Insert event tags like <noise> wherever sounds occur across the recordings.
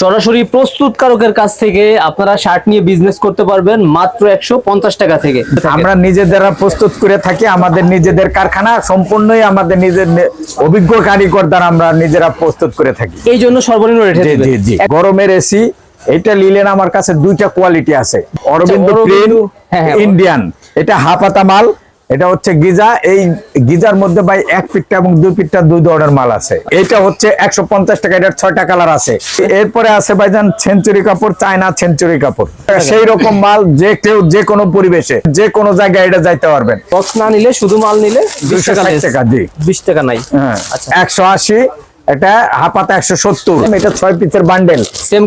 সরাসরি প্রস্তুতকারকের কাছ থেকে আপনারা শার্ট নিয়ে বিজনেস করতে পারবেন মাত্র একশো পঞ্চাশ টাকা থেকে। আমরা নিজেদেরা প্রস্তুত করে থাকি আমাদের নিজেদের কারখানা সম্পূর্ণই আমাদের নিজের অভিজ্ঞ কারিগর দ্বারা আমরা নিজেরা প্রস্তুত করে থাকি। এই জন্য সর্বনিম্ন রেটে গরমের এসি এটা লিলেন আমার কাছে দুইটা কোয়ালিটি আছে। অরবিন্দ অরবিন্দ, প্রিন্ট হ্যাঁ, হ্যাঁ। ইন্ডিয়ান এটা হাফাতা মাল এটা হচ্ছে গিজা। এই গিজার মধ্যে ভাই এক পিঠটা এবং দুই পিঠটা দুই ধরনের মাল আছে। এটা হচ্ছে একশো পঞ্চাশ টাকা এটার ছয়টা কালার আছে। এরপরে আছে ভাইজান সেঞ্চুরি কাপড় চায়না সেঞ্চুরি কাপড়। সেই রকম মাল যে কেউ যে কোনো পরিবেশে যে কোনো জায়গায় এটা যাইতে পারবেন। বক্স না নিলে শুধু মাল নিলে বিশ টাকা জি। বিশ টাকা নাই। হ্যাঁ আচ্ছা। একশো আশি এটা হাপাতা একশো সত্তর। এটা ছয় পিসের বান্ডেল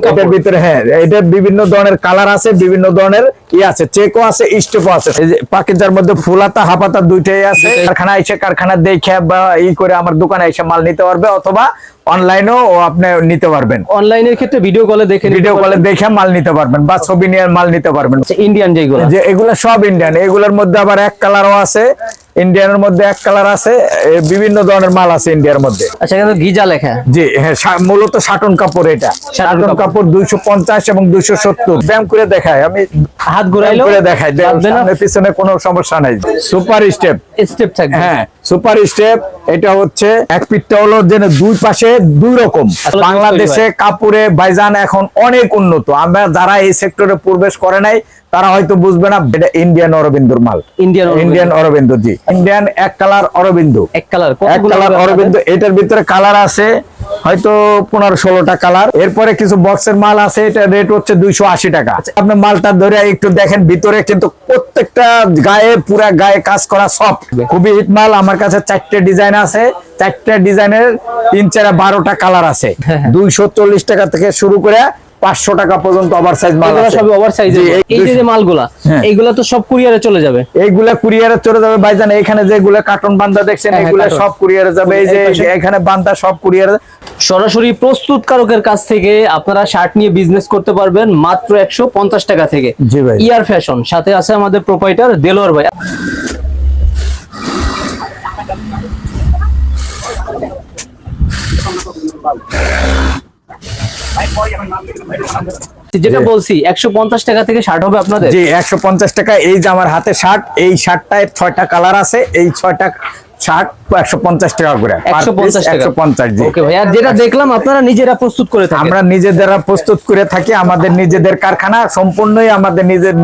এটার ভিতরে হ্যাঁ এটা বিভিন্ন ধরনের কালার আছে বিভিন্ন ধরনের ই আছে চেকও আছে স্টেপও আছে। মধ্যে ফুলাতা হাপাতা দুইটাই আছে। কারখানা এসে কারখানা দেখে বা ই করে আমার দোকানে এসে মাল নিতে পারবে অথবা অনলাইনেও আপনি নিতে পারবেন। অনলাইনের ক্ষেত্রে ভিডিও কলে দেখে ভিডিও কলে দেখে মাল নিতে পারবেন বা ছবি নিয়ে মাল নিতে পারবেন। ইন্ডিয়ান যেগুলো যে এগুলা সব ইন্ডিয়ান এগুলোর মধ্যে আবার এক কালারও আছে। ইন্ডিয়ানের মধ্যে এক কালার আছে বিভিন্ন ধরনের মাল আছে ইন্ডিয়ার মধ্যে। আচ্ছা কিন্তু গিজা লেখা। জি হ্যাঁ মূলত সাটন কাপড় এটা। সাটন কাপড়। কাপড় দুইশো পঞ্চাশ এবং দুইশো সত্তর। ব্যায়াম করে দেখায় আমি হাত ব্যায়াম ঘুরাইলেও দেখাই সামনে পিছনে কোনো সমস্যা নাই। Super step. স্টেপ থাকবে। হ্যাঁ সুপার স্টেপ এটা হচ্ছে এক পিঠটা হলো যে দুই পাশে দুই রকম। বাংলাদেশে কাপড়ে বাইজান এখন অনেক উন্নত। আমরা যারা এই সেক্টরে প্রবেশ করে নাই তারা হয়তো বুঝবে না এটা ইন্ডিয়ান অরবিন্দুর মাল। Indian Indian Arvind ji. Indian এক কালার অরবিন্দ। এক কালার এক কালার অরবিন্দ এটার ভিতরে কালার আছে হয়তো পনেরো ষোলোটা কালার এরপরে কিছু বক্সের মাল আছে এটা রেট হচ্ছে দুইশো আশি টাকা। আপনি মালটা ধরে একটু দেখেন ভিতরে কিন্তু প্রত্যেকটা গায়ে পুরা গায়ে কাজ করা সব খুবই হিট মাল আমার কাছে চারটে ডিজাইন আছে। চারটে ডিজাইনের তিন চারা বারোটা কালার আছে। দুইশো চল্লিশ টাকা থেকে শুরু করে পাঁচশো টাকা পর্যন্ত ওভার সাইজ মাল আছে। সবই ওভার সাইজ এই যে মালগুলা হ্যাঁ। এইগুলা তো সব কুরিয়ারে চলে যাবে? এইগুলা কুরিয়ারে চলে যাবে। ভাইজান এখানে যেগুলা কার্টন বান্দা দেখছেন হ্যাঁ, এগুলা। সব কুরিয়ারে যাবে। এই যে এখানে বান্দা সব কুরিয়ারে সরাসরি প্রস্তুতকারকের কাছ থেকে আপনারা শার্ট নিয়ে বিজনেস করতে পারবেন মাত্র একশো পঞ্চাশ টাকা থেকে। জি ভাই। ইয়ার ফ্যাশন সাথে আছে আমাদের প্রোপাইটার দেলোয়ার ভাই। যেটা বলছি একশো পঞ্চাশ টাকা থেকে শার্ট হবে আপনাদের? জি একশো পঞ্চাশ টাকা। এই যে আমার হাতে শার্ট এই শার্টটায় ছয়টা কালার আছে। এই ছয়টা শার্ট একশো পঞ্চাশ টাকা করে। একশো পঞ্চাশ যেটা দেখলাম আপনারা নিজেরা প্রস্তুত করে থাকেন। আমরা নিজেদেরা প্রস্তুত করে থাকি আমাদের নিজেদের কারখানা সম্পূর্ণই আমাদের নিজের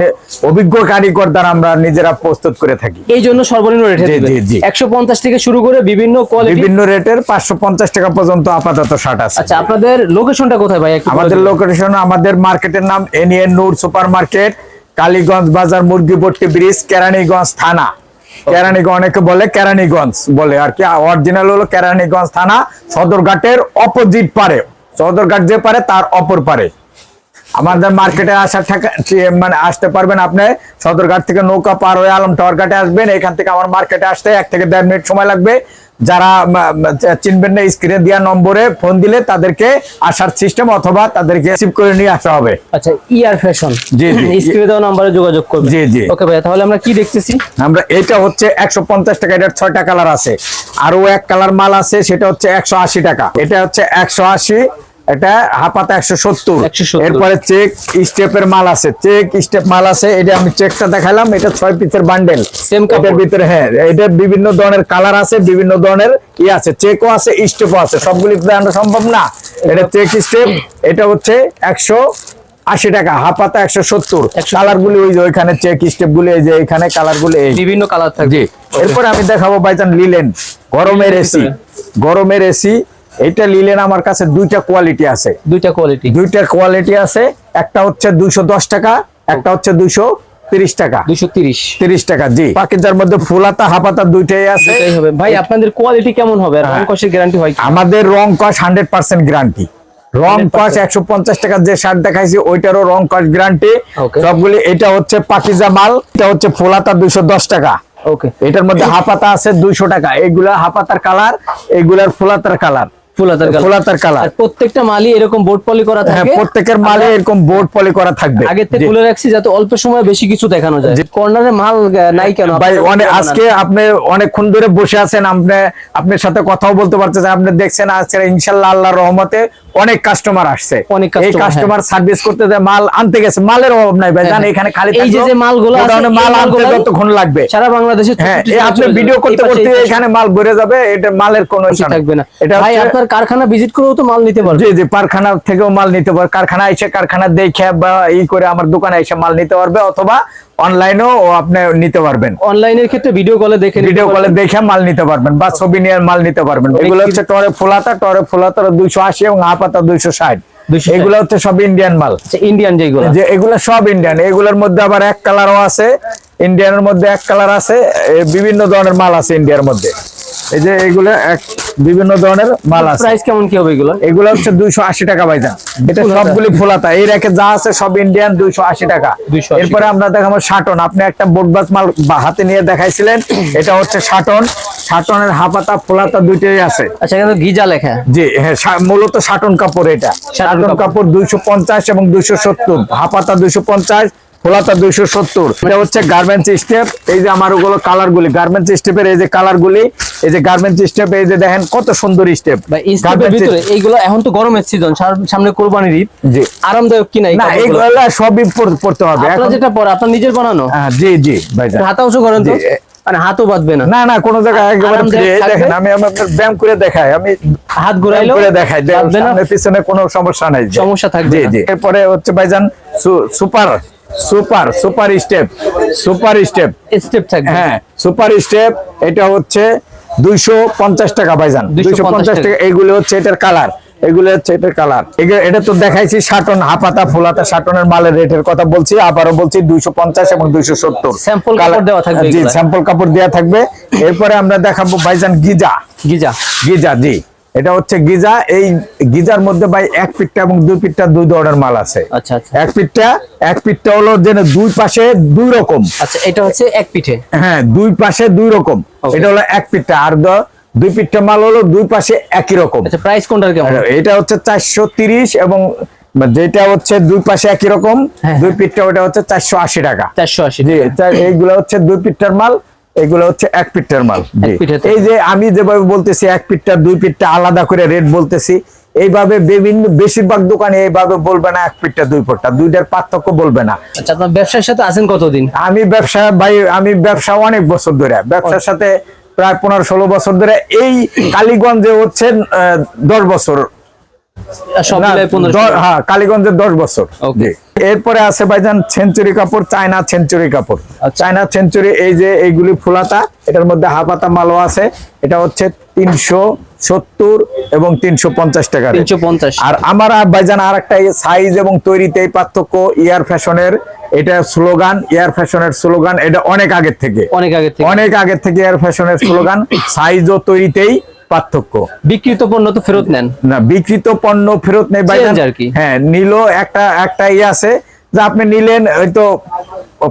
অভিজ্ঞ কারিগর দ্বারা আমরা নিজেরা প্রস্তুত করে থাকি। এই জন্য সর্বনিম্ন রেটে জি, জি, জি। একশো পঞ্চাশ থেকে শুরু করে বিভিন্ন বিভিন্ন রেটের পাঁচশো পঞ্চাশ টাকা পর্যন্ত আপাতত শার্ট আছে। আচ্ছা আপনাদের লোকেশনটা কোথায় ভাই? আমাদের লোকেশন আমাদের মার্কেটের নাম এনিএন নূর সুপার মার্কেট কালীগঞ্জ বাজার মুরগিপট্টি ব্রিজ কেরানীগঞ্জ থানা। কেরানীগঞ্জ অনেকে বলে কেরানীগঞ্জ বলে আর কি। অরিজিনাল হলো কেরানীগঞ্জ থানা, সদরঘাটের অপোজিট পারে। সদরঘাট যে পারে, তার অপর পারে। আমাদের মার্কেটে আসার থাকা মানে আসতে পারবেন আপনি। সদরঘাট থেকে নৌকা পার হয়ে আলম টাওয়ার ঘাটে আসবেন। এখান থেকে আমার মার্কেটে আসতে এক থেকে দেড় মিনিট সময় লাগবে। যারা চিনবেন না স্ক্রিনে দেওয়া নম্বরে ফোন দিলে তাদেরকে আসার সিস্টেম অথবা তাদেরকে রিসিভ করে নিয়ে আসা হবে। আচ্ছা ইয়ার ফ্যাশন জি, জি। স্ক্রিনে দেওয়া নম্বরে যোগাযোগ করবেন। জি, জি। ওকে ভাই তাহলে আমরা কি দেখতেছি? আমরা এটা হচ্ছে একশো পঞ্চাশ টাকা এটার ছয়টা কালার আছে। আরও এক কালার মাল আছে সেটা হচ্ছে একশো আশি টাকা। এটা হচ্ছে একশো আশি এটা হাপাতা একশো সত্তর। 170 এরপরে চেক স্টেপের মাল আছে। চেক স্টেপ মাল আছে এটা আমি চেকটা দেখালাম এটা ছয় পিসের বান্ডেল। সেম কাপের ভিতরে হ্যাঁ এটা বিভিন্ন ধরনের কালার আছে বিভিন্ন ধরনের ই আছে চেকও আছে স্টেপও আছে সবগুলি দেখানো সম্ভব না। এটা চেক স্টেপ এটা হচ্ছে একশো আশি টাকা হাপাতা একশো সত্তর। কালার গুলি ওই যে ওইখানে চেক স্টেপ গুলি এই যে এখানে কালার গুলি এই। বিভিন্ন কালার থাকবে। জি। এরপর আমি দেখাবো বাইজান লিলেন গরমের এসি। গরমের এসি এটা লিলেন আমার কাছে দুইটা কোয়ালিটি আছে। দুইটা কোয়ালিটি দুইটা কোয়ালিটি আছে একটা হচ্ছে দুইশো দশ টাকা একটা হচ্ছে দুইশো তিরিশ টাকা। দুইশো তিরিশ। তিরিশ টাকা জি। পাকিজার মধ্যে ফুলাতা হাফাতা দুইটাই আছে। ভাই আপনাদের কোয়ালিটি কেমন হবে? হ্যাঁ। রং কষের গ্যারান্টি হয় আমাদের রং কস হান্ড্রেড পার্সেন্ট গ্যারান্টি রং 100% কস একশো পঞ্চাশ টাকার যে শার্ট দেখাইছি ওইটারও রং কস গ্যারান্টি. সবগুলি এটা হচ্ছে পাকিজা মাল এটা হচ্ছে ফুলাতা দুইশো দশ টাকা। ওকে এটার মধ্যে হাফাতা আছে দুইশো টাকা। এগুলা হাফাতার কালার এগুলার ফুলাতার কালার ফুলাতার কালার ফুলাতার কালার আর প্রত্যেকটা মালই এরকম বোর্ড পলি করা হ্যাঁ থাকে। প্রত্যেকের মালে এরকম বোর্ড পলি করা থাকবে। আগে থেকে খুলে রাখছি যাতে অল্প সময় বেশি কিছু দেখানো যায়। কর্নারে মাল নাই কেন? ভাই অনেক আজকে আপনি অনেকক্ষণ ধরে বসে আছেন আপনি আপনার সাথে কথাও বলতে পারতেছেন আপনি দেখছেন আজকে ইনশাল্লাহ আল্লাহর রহমতে অনেক কাস্টমার আসছে। অনেক এই কাস্টমার সার্ভিস করতে মাল আনতে গেছে মালের অভাব নাই ভাই জান হ্যাঁ। এখানে খালি এই যে মালগুলো আছে, মাল আনতে যতক্ষণ লাগবে। সারা বাংলাদেশে হ্যাঁ এই আপনি ভিডিও করতে করতে এখানে মাল ভরে যাবে এটা মালের কোনো কিছু থাকবে না। এটা ভাই আপনার কারখানা ভিজিট করেও তো মাল নিতে পারবে। জি জি কারখানা থেকেও মাল নিতে পারবে। কারখানা এসে কারখানা দেখে বা ই করে আমার দোকানে এসে মাল নিতে পারবে অথবা অনলাইনেও আপনি নিতে পারবেন। অনলাইনের ক্ষেত্রে ভিডিও কলে দেখে ভিডিও কলে দেখে মাল নিতে পারবেন বা ছবি নিয়ে মাল নিতে পারবেন। এগুলো হচ্ছে টরে ফোলাতা টরে ফোলাতা দুইশো আশি এবং আপাতা দুইশো ষাট। 260 এগুলো হচ্ছে সব ইন্ডিয়ান মাল। আচ্ছা ইন্ডিয়ান যেগুলো। যে এগুলো সব ইন্ডিয়ান এগুলোর মধ্যে আবার এক কালারও আছে। ইন্ডিয়ানের মধ্যে এক কালার আছে। বিভিন্ন ধরনের মাল আছে ইন্ডিয়ার মধ্যে। এই যে এগুলো এক বিভিন্ন ধরনের মাল আছে। প্রাইস কেমন কি হবে এগুলো? এগুলো হচ্ছে 280 টাকা ভাইজান। এটা সবগুলি ফোলাতা। এই রেখে যা আছে সব ইন্ডিয়ান 280 টাকা। এরপরে আমরা দেখাবো শাটন আপনি একটা বোটবাস মাল হাতে নিয়ে দেখাইছিলেন এটা হচ্ছে শাটন শাটনের হাপাতা ফোলাতা দুইটাই আছে। আচ্ছা এখানে গিজা লেখা। জি হ্যাঁ মূলত শাটন কাপড় এটা। শাটন কাপড়। 250 এবং 270 হাপাতা 250 খোলাটা দুইশো সত্তর। এটা হচ্ছে গার্মেন্টস স্টেপ এই যে আমার ওগুলো কালারগুলি গার্মেন্টস স্টেপের এই যে কালারগুলি এই যে গার্মেন্টস স্টেপ এই যে দেখেন কত সুন্দর স্টেপ এইগুলো এখন তো গরমের সিজন সামনে কোরবানির ঈদ। জি। আরামদায়ক না এইগুলো সবই পড়তে হবে। আপনার যেটা পরে আপনার নিজের বানানো? হ্যাঁ, জি জি ভাই হাতা করেন তো? মানে বাঁধবে না। না না কোনো জায়গায় দেখেন আমি করে দেখাই আমি হাত করে দেখাই পিছনে কোনো সমস্যা নাই সমস্যা থাকবে এরপরে হচ্ছে ভাইজান super super super step super step. Step থাকবে। হ্যাঁ সুপার স্টেপ এটা হচ্ছে দুইশো পঞ্চাশ টাকা ভাইজান। 250 দুইশো পঞ্চাশ টাকা। এইগুলো হচ্ছে এটার কালার এগুলো হচ্ছে এটার কালার। এটা তো দেখাইছি সাটন হাপাতা ফুলাতা সাটনের মালের রেটের কথা বলছি আবারও বলছি দুইশো পঞ্চাশ এবং দুইশো সত্তর। Sample কাপড় দেওয়া থাকবে জি স্যাম্পল কাপড় দেওয়া থাকবে। এরপরে আমরা দেখাবো ভাইজান গিজা। গিজা। গিজা জি। এটা হচ্ছে গিজা। এই গিজার মধ্যে ভাই এক পিঠটা এবং দুই পিঠটা দুই ধরনের মাল আছে। আচ্ছা আচ্ছা। এক পিঠটা এক পিঠটা হলো যেন দুই পাশে দুই রকম। আচ্ছা এটা হচ্ছে এক পিঠে হ্যাঁ দুই পাশে দুই রকম। এটা হলো এক পিঠটা আর দুই পিঠটা মাল হলো দুই পাশে একই রকম। আচ্ছা প্রাইস কোনটার কেমন? এটা হচ্ছে চারশো তিরিশ এবং যেটা হচ্ছে দুই পাশে একই রকম হ্যাঁ, দুই পিঠটা ওটা হচ্ছে চারশো আশি টাকা। চারশো আশি জি এইগুলো হচ্ছে দুই পিঠটার মাল। এগুলো হচ্ছে এক পিঠটার মাল। এই যে আমি যেভাবে বলতেছি এক পিঠটা দুই পিঠটা আলাদা করে রেট বলতেছি এইভাবে বিভিন্ন বেশিরভাগ দোকানে এইভাবে বলবে না এক পিঠটা দুই পিঠটা দুইটার পার্থক্য বলবে না। আচ্ছা আপনার ব্যবসার সাথে আছেন কতদিন? আমি ব্যবসা ভাই আমি ব্যবসা অনেক বছর ধরে। ব্যবসার সাথে প্রায় পনেরো ষোলো বছর ধরে। এই কালীগঞ্জে হচ্ছে দশ বছর হ্যাঁ কালীগঞ্জের দশ বছর। এরপরে আছে ভাইজান সেঞ্চুরি কাপড় চায়না সেঞ্চুরি কাপড়। আচ্ছা। চায়না সেঞ্চুরি এই যে এইগুলি ফুলাতা এটার মধ্যে হাফাতা মালও আছে। এটা হচ্ছে তিনশো সত্তর এবং তিনশো পঞ্চাশ টাকা তিনশো পঞ্চাশ। আর আমার ভাইজান আর একটা সাইজ এবং তৈরিতে পার্থক্য ইয়ার ফ্যাশনের। এটা স্লোগান ইয়ার ফ্যাশনের স্লোগান এটা অনেক আগের থেকে। অনেক আগে থেকে। অনেক আগের থেকে এয়ার ফ্যাশনের স্লোগান। সাইজ ও তৈরিতেই পার্থক্য। বিক্রিত পণ্য তো ফেরত নেন। না বিকৃত পণ্য ফেরত নেই ভাইজান আর কি। হ্যাঁ নিল একটা একটা ইয়ে আছে যে আপনি নিলেন ওই তো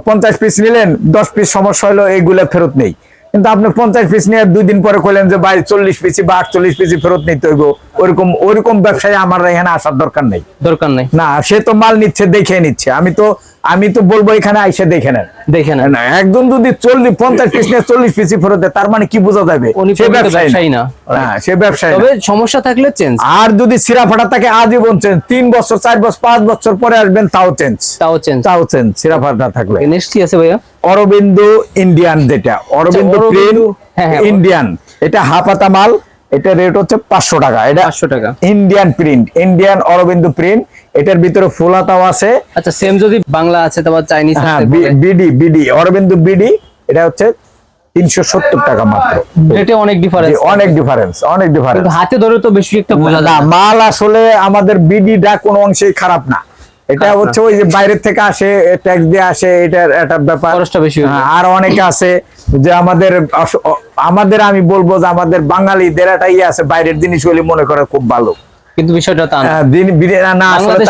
পঞ্চাশ পিস নিলেন দশ পিস সমস্যা হলো এইগুলো ফেরত নেই। কিন্তু আপনি পঞ্চাশ পিস নিয়ে দুই দিন পরে কইলেন যে ভাই চল্লিশ পিসি বা আটচল্লিশ পিসি ফেরত নিতে হইব। ওরকম ওরকম ব্যবসায় আমার এখানে আসার দরকার নেই। দরকার নাই। না সে তো মাল নিচ্ছে দেখে নিচ্ছে। আমি তো আমি তো বলব এখানে আইসে দেখে নেন। দেখে নেন। একজন যদি চল্লিশ পঞ্চাশ পিস নিয়ে চল্লিশ পিসি ফেরত দেয় তার মানে কি বোঝা যাবে? সে ব্যবসায়ী ব্যবসায়ী না। না। সে ব্যবসায়ী তবে সমস্যা থাকলে চেঞ্জ আর যদি সিরা ফাটা তাকে আজীবন চেঞ্জ তিন বছর চার বছর পাঁচ বছর পরে আসবেন তাও চেঞ্জ তাও চেঞ্জ তাও চেঞ্জ সিরা ফাটা থাকলে। নেক্সট কি আছে ভাইয়া? অরবিন্দ ইন্ডিয়ান যেটা অরবিন্দু প্রিন্ট হ্যাঁ, হ্যাঁ, ইন্ডিয়ান। এটা হাফাতা মাল এটা রেট হচ্ছে পাঁচশো টাকা। এটা পাঁচশো টাকা। Indian print Indian Arvind print এটার ভিতরে ফুলাতাও আছে। আচ্ছা সেম যদি বাংলা আছে তারপর চাইনিজ হ্যাঁ বিডি বিডি অরবিন্দু বিডি এটা হচ্ছে তিনশো সত্তর টাকা মাত্র। রেটে অনেক ডিফারেন্স অনেক ডিফারেন্স অনেক ডিফারেন্স হাতে ধরে তো বেশি একটা বোঝা না। মাল আসলে আমাদের বিডি বিডিটা কোনো অংশেই খারাপ না। এটা হচ্ছে ওই যে বাইরের থেকে আসে ট্যাক্স দিয়ে আসে এটার একটা ব্যাপার। খরচটা বেশি হয়ে। হ্যাঁ, আর অনেকে আছে যে আমাদের আমাদের আমি বলব যে আমাদের বাঙালিদের একটা ইয়ে আছে বাইরের জিনিসগুলি মনে করে খুব ভালো। কিন্তু বিষয়টা তা না। দিন- না আসলে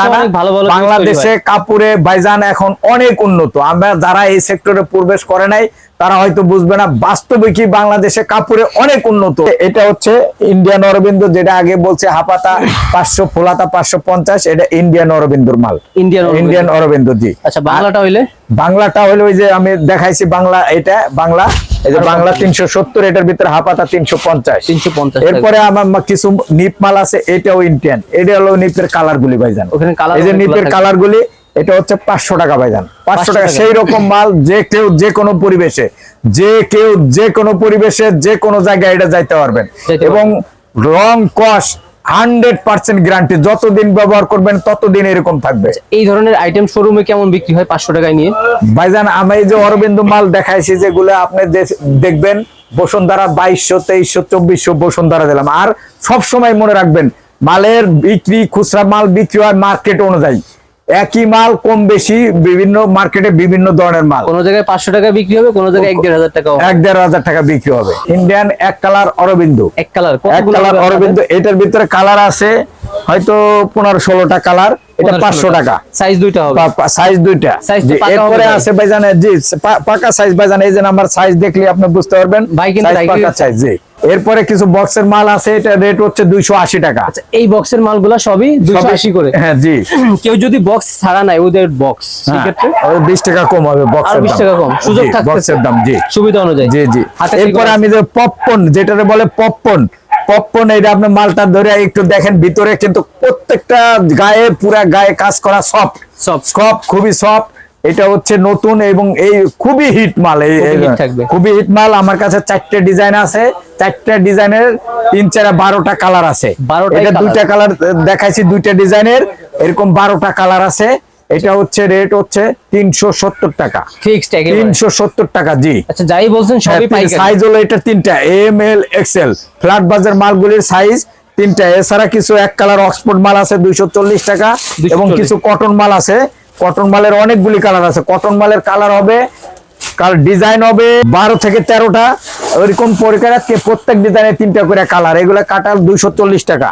বাংলাদেশে কাপড়ে বাইজান এখন অনেক উন্নত। আমরা যারা এই সেক্টরে প্রবেশ করে নাই তারা হয়তো বুঝবে না বাস্তবে কি বাংলাদেশে কাপড়ে অনেক উন্নত। এটা হচ্ছে ইন্ডিয়ান অরবিন্দ যেটা আগে বলছে হাপাতা পাঁচশো ফোলাতা পাঁচশো পঞ্চাশ এটা ইন্ডিয়ান অরবিন্দুর মাল। Indian Indian Arvind ji. আচ্ছা বাংলাটা হইলে? বাংলাটা হলো ওই যে আমি দেখাইছি বাংলা এটা বাংলা। এই যে বাংলা তিনশো সত্তর এটার ভিতরে হাপাতা তিনশো পঞ্চাশ। তিনশো পঞ্চাশ এরপরে আমার কিছু নিপ মাল আছে এটাও ইন্ডিয়ান এটা হলো নিপের কালার গুলি ভাইজান এই যে নিপের কালার গুলি এটা হচ্ছে পাঁচশো টাকা ভাইজান। পাঁচশো টাকা টাকা। সেই রকম মাল যে কেউ যে কোনো পরিবেশে যে কেউ যে কোনো পরিবেশে যে কোনো জায়গায় এটা যাইতে পারবেন। এবং রং কস্ট হান্ড্রেড পার্সেন্ট গ্যারান্টি যতদিন ব্যবহার করবেন ততদিন এরকম থাকবে। এই ধরনের আইটেম শোরুমে কেমন বিক্রি হয় পাঁচশো টাকায় নিয়ে? ভাইজান আমি এই যে অরবিন্দ মাল দেখাইছি যেগুলো আপনি দেখবেন বসুন্ধরা বাইশশো তেইশশো চব্বিশশো বসুন্ধরা দিলাম। আর সব সময় মনে রাখবেন মালের বিক্রি খুচরা মাল বিক্রি হয় মার্কেট অনুযায়ী। একই মাল কম বেশি বিভিন্ন মার্কেটে বিভিন্ন ধরনের মাল। কোন জায়গায় পাঁচশো টাকা বিক্রি হবে কোন জায়গায় এক দেড় হাজার টাকা এক দেড় হাজার টাকা বিক্রি হবে। ইন্ডিয়ান এক কালার অরবিন্দ। এক কালার এক কালার অরবিন্দ এটার ভিতরে কালার আছে হয়তো পনেরো ষোলোটা কালার এটা পাঁচশো টাকা। সাইজ দুইটা হবে। সাইজ দুইটা। এরপরে আছে ভাইজান জি পাকা সাইজ ভাইজান এই যে নাম্বার সাইজ দেখলে আপনি বুঝতে পারবেন। পাকা সাইজ জি। এরপরে কিছু বক্সের মাল আছে এটা রেট হচ্ছে দুইশো আশি টাকা। আচ্ছা এই বক্সের মালগুলা সবই সবই- আশি করে। হ্যাঁ জি। <clears throat> কেউ যদি বক্স ছাড়া নাই ওদের বক্স হ্যাঁ, সেক্ষেত্রে বিশ টাকা কম হবে বক্সের 20 দাম। টাকা কম। সুযোগ বক্সের দাম জি। সুবিধা অনুযায়ী। জি জি। এরপরে আমি যে পপকর্ন যেটারে বলে পপকর্ন পপকর্ন এটা আপনি মালটা ধরে একটু দেখেন ভিতরে কিন্তু প্রত্যেকটা গায়ে পুরা গায়ে কাজ করা সফট. সফট খুবই সফট এটা হচ্ছে নতুন এবং এই খুবই হিট মাল এই খুবই হিট মাল। আমার কাছে চারটে ডিজাইন আছে। চারটে ডিজাইনের তিন চার বারোটা কালার আছে। 12টাই এটা দুইটা কালার দেখাইছি দুইটা ডিজাইনের এরকম বারোটা কালার আছে। এটা হচ্ছে রেট হচ্ছে তিনশো সত্তর টাকা। ফিক্সড তিনশো সত্তর টাকা জি। আচ্ছা যাই বলছেন সাইজ হলো এটা তিনটা এম এল এক্সেল ফ্ল্যাট বাজার মালগুলির সাইজ তিনটা। এছাড়া কিছু এক কালার অক্সফোর্ড মাল আছে দুইশো চল্লিশ টাকা এবং কিছু কটন মাল আছে। কটন মালের অনেকগুলি কালার আছে। কটন মালের কালার হবে কাল ডিজাইন হবে বারো থেকে তেরোটা ওইরকম পরিকার প্রত্যেক ডিজাইনে তিনটা করে কালার। এগুলো কাটার দুইশো চল্লিশ টাকা।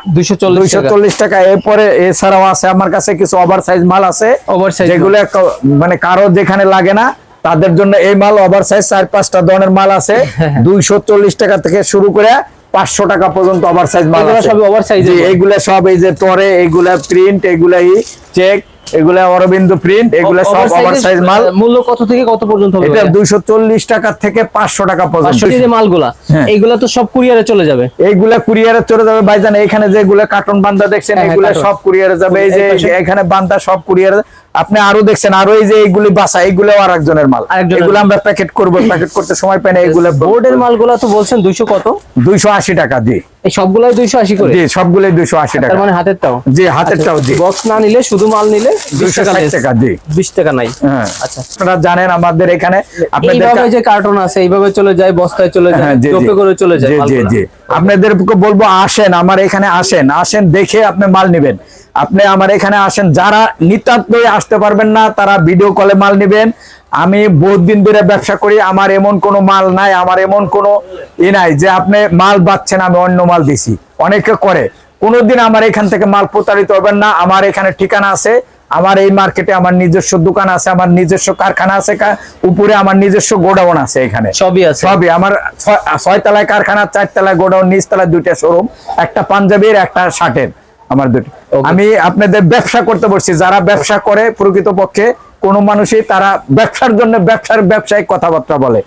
দুইশো চল্লিশ টাকা। এরপরে এছাড়াও আছে আমার কাছে কিছু ওভার সাইজ মাল আছে। Oversize যেগুলো ক- মানে কারও যেখানে লাগে না তাদের জন্য এই মাল ওভার সাইজ চার পাঁচটা ধরনের মাল আছে। <laughs> দুইশো চল্লিশ টাকা থেকে শুরু করে পাঁচশো টাকা পর্যন্ত ওভার সাইজ মাল এগুলো আছে। সবই oversize জি, এর মাল। এইগুলা সব এই যে টরে এইগুলা প্রিন্ট এগুলাই চেক এগুলা অরবিন্দ প্রিন্ট এগুলা সব ওভার সাইজ মাল। মূল্য কত থেকে কত পর্যন্ত হবে এটা দুইশো চল্লিশ টাকা থেকে পাঁচশো টাকা পর্যন্ত। যে মালগুলা? এগুলা তো সব কুরিয়ারে চলে যাবে। এইগুলা কুরিয়ারে চলে যাবে। ভাইজান এখানে যেগুলা কার্টন বান্দা দেখছেন হ্যাঁ, হ্যাঁ, এগুলা। সব কুরিয়ারে যাবে। এই যে এখানে বান্দা সব কুরিয়ারে আপনি আরও দেখছেন আরও এই যে এইগুলি বাসা এইগুলো আর একজনের মাল এগুলো আমরা প্যাকেট করব প্যাকেট করতে সময় পাই না এগুলো বোর্ডের মালগুলা তো বলছেন দুইশো কত? দুইশো আশি টাকা জি এই সবগুলাই দুইশো আশি করে? জি সবগুলোই দুইশো আশি টাকা। মানে হাতেরটাও জি হাতেরটাও জি বক্স না নিলে শুধু মাল নিলে টাকা টাকা জি টাকা নাই। হ্যাঁ। আচ্ছা। আপনারা জানেন আমাদের এখানে আপনাদের এইভাবে যে কার্টন আছে এইভাবে চলে যায় বস্তায় চলে যায় হ্যাঁ, জি, জি। টোপে করে চলে যায় জি, জি, জি। আপনাদেরকে বলব আসেন আমার এখানে আসেন। আসেন দেখে আপনি মাল নেবেন। আপনি আমার এখানে আসেন যারা নিতান্তই আসতে পারবেন না তারা ভিডিও কলে মাল নেবেন। আমি বহুত দিন ধরে ব্যবসা করি আমার এমন কোনো মাল নাই আমার এমন কোনো ই নাই যে আপনি মাল পাচ্ছেন আমি অন্য মাল দিছি। অনেকে করে। কোনোদিন আমার এখান থেকে মাল প্রতারিত হবেন না আমার এখানে ঠিকানা আছে আমার এই মার্কেটে আমার নিজস্ব দোকান আছে আমার নিজস্ব কারখানা আছে কা- উপরে আমার নিজস্ব গোডাউন আছে এখানে। সবই আছে। সবই। আমার ছয়- ছয় তলায় কারখানা চার তলায় গোডাউন নিচ তলায় দুইটা শোরুম একটা পাঞ্জাবির একটা শার্টের। আমার দুটো। আমি আপনাদের ব্যবসা করতে বলছি যারা ব্যবসা করে প্রকৃতপক্ষে কোনো মানুষই তারা ব্যবসার জন্য ব্যবসার ব্যবসায়িক কথাবার্তা বলে।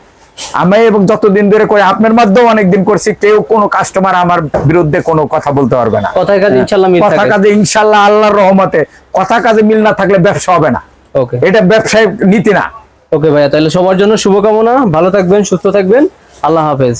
আমি এবং যতদিন ধরে করে আপনার মাধ্যমে অনেকদিন করছি কেউ কোনো কাস্টমার আমার বিরুদ্ধে কোনো কথা বলতে পারবে না। কথায় কাজে ইনশাল্লাহ কথা কাজে ইনশাল্লাহ আল্লাহর রহমতে কথা কাজে মিল না থাকলে ব্যবসা হবে না। ওকে এটা ব্যবসায়িক নীতি না। ওকে ভাইয়া তাহলে সবার জন্য শুভকামনা। ভালো থাকবেন সুস্থ থাকবেন। আল্লাহ হাফেজ।